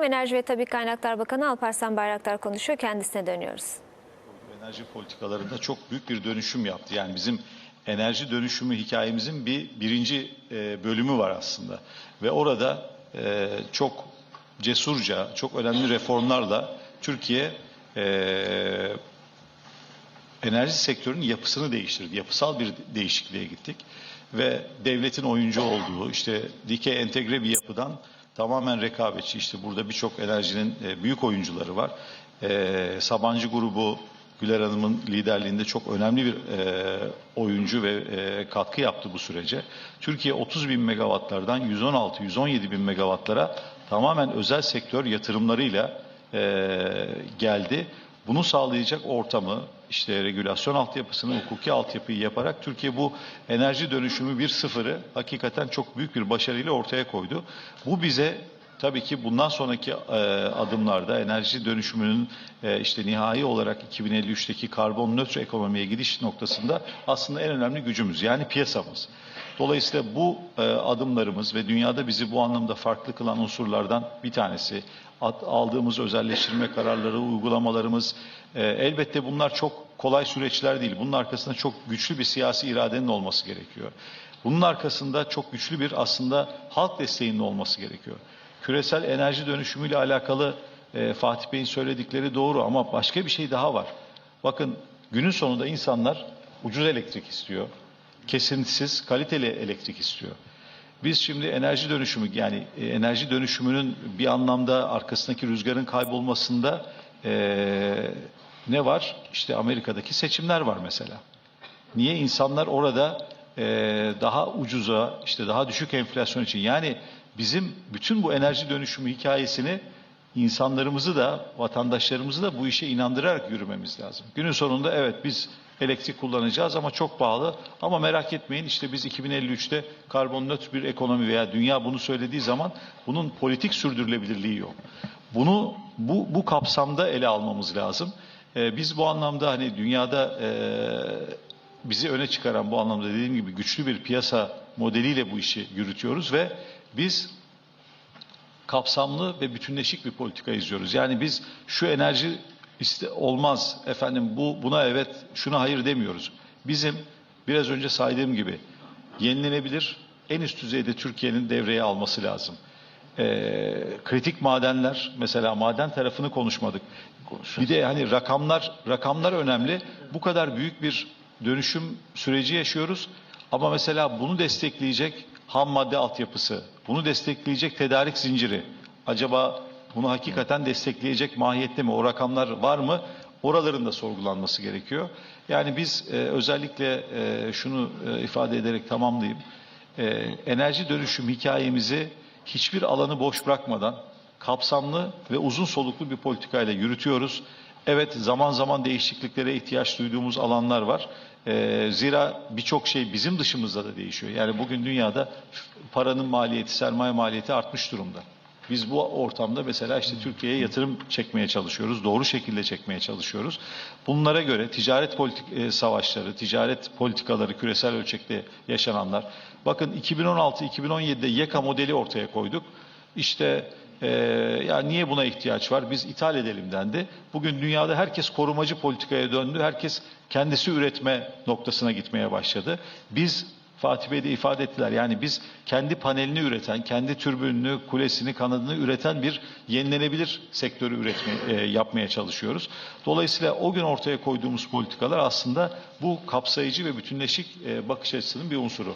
akşam Enerji ve Tabii Kaynaklar Bakanı Alparslan Bayraktar konuşuyor. Kendisine dönüyoruz. Enerji politikalarında çok büyük bir dönüşüm yaptı. Yani bizim enerji dönüşümü hikayemizin bir birinci e, bölümü var aslında. Ve orada e, çok cesurca, çok önemli reformlarla Türkiye e, enerji sektörünün yapısını değiştirdi. Yapısal bir değişikliğe gittik. Ve devletin oyuncu olduğu, işte dikey entegre bir yapıdan tamamen rekabetçi. İşte burada birçok enerjinin e, büyük oyuncuları var. E, Sabancı grubu Güler Hanım'ın liderliğinde çok önemli bir e, oyuncu ve e, katkı yaptı bu sürece. Türkiye 30 bin megawattlardan 116-117 bin megawattlara tamamen özel sektör yatırımlarıyla e, geldi. Bunu sağlayacak ortamı, işte regülasyon altyapısını, hukuki altyapıyı yaparak Türkiye bu enerji dönüşümü bir sıfırı hakikaten çok büyük bir başarıyla ortaya koydu. Bu bize tabii ki bundan sonraki e, adımlarda enerji dönüşümünün e, işte nihai olarak 2053'teki karbon nötr ekonomiye gidiş noktasında aslında en önemli gücümüz yani piyasamız. Dolayısıyla bu e, adımlarımız ve dünyada bizi bu anlamda farklı kılan unsurlardan bir tanesi aldığımız özelleştirme kararları, uygulamalarımız e, elbette bunlar çok kolay süreçler değil. Bunun arkasında çok güçlü bir siyasi iradenin olması gerekiyor. Bunun arkasında çok güçlü bir aslında halk desteğinin olması gerekiyor. Küresel enerji dönüşümüyle alakalı e, Fatih Bey'in söyledikleri doğru ama başka bir şey daha var. Bakın günün sonunda insanlar ucuz elektrik istiyor. Kesintisiz, kaliteli elektrik istiyor. Biz şimdi enerji dönüşümü yani e, enerji dönüşümünün bir anlamda arkasındaki rüzgarın kaybolmasında e, ne var? İşte Amerika'daki seçimler var mesela. Niye insanlar orada e, daha ucuza, işte daha düşük enflasyon için yani bizim bütün bu enerji dönüşümü hikayesini insanlarımızı da vatandaşlarımızı da bu işe inandırarak yürümemiz lazım. Günün sonunda evet biz elektrik kullanacağız ama çok pahalı ama merak etmeyin işte biz 2053'te karbon nötr bir ekonomi veya dünya bunu söylediği zaman bunun politik sürdürülebilirliği yok. Bunu bu, bu kapsamda ele almamız lazım. Ee, biz bu anlamda hani dünyada e, bizi öne çıkaran bu anlamda dediğim gibi güçlü bir piyasa modeliyle bu işi yürütüyoruz ve biz kapsamlı ve bütünleşik bir politika izliyoruz. Yani biz şu enerji iste, olmaz efendim bu buna evet şuna hayır demiyoruz. Bizim biraz önce saydığım gibi yenilenebilir en üst düzeyde Türkiye'nin devreye alması lazım. Ee, kritik madenler mesela maden tarafını konuşmadık. Bir de hani rakamlar rakamlar önemli. Bu kadar büyük bir dönüşüm süreci yaşıyoruz. Ama mesela bunu destekleyecek ham madde altyapısı, bunu destekleyecek tedarik zinciri. Acaba bunu hakikaten destekleyecek mahiyette mi? O rakamlar var mı? Oraların da sorgulanması gerekiyor. Yani biz e, özellikle e, şunu e, ifade ederek tamamlayayım. E, enerji dönüşüm hikayemizi hiçbir alanı boş bırakmadan kapsamlı ve uzun soluklu bir politikayla yürütüyoruz. Evet zaman zaman değişikliklere ihtiyaç duyduğumuz alanlar var. Ee, zira birçok şey bizim dışımızda da değişiyor. Yani bugün dünyada paranın maliyeti, sermaye maliyeti artmış durumda. Biz bu ortamda mesela işte Türkiye'ye yatırım çekmeye çalışıyoruz. Doğru şekilde çekmeye çalışıyoruz. Bunlara göre ticaret politik e, savaşları, ticaret politikaları küresel ölçekte yaşananlar. Bakın 2016-2017'de YEKA modeli ortaya koyduk. İşte ee, ya niye buna ihtiyaç var? Biz ithal edelim dendi. Bugün dünyada herkes korumacı politikaya döndü. Herkes kendisi üretme noktasına gitmeye başladı. Biz Fatih Bey de ifade ettiler. Yani biz kendi panelini üreten, kendi türbününü, kulesini, kanadını üreten bir yenilenebilir sektörü üretme, e, yapmaya çalışıyoruz. Dolayısıyla o gün ortaya koyduğumuz politikalar aslında bu kapsayıcı ve bütünleşik e, bakış açısının bir unsuru.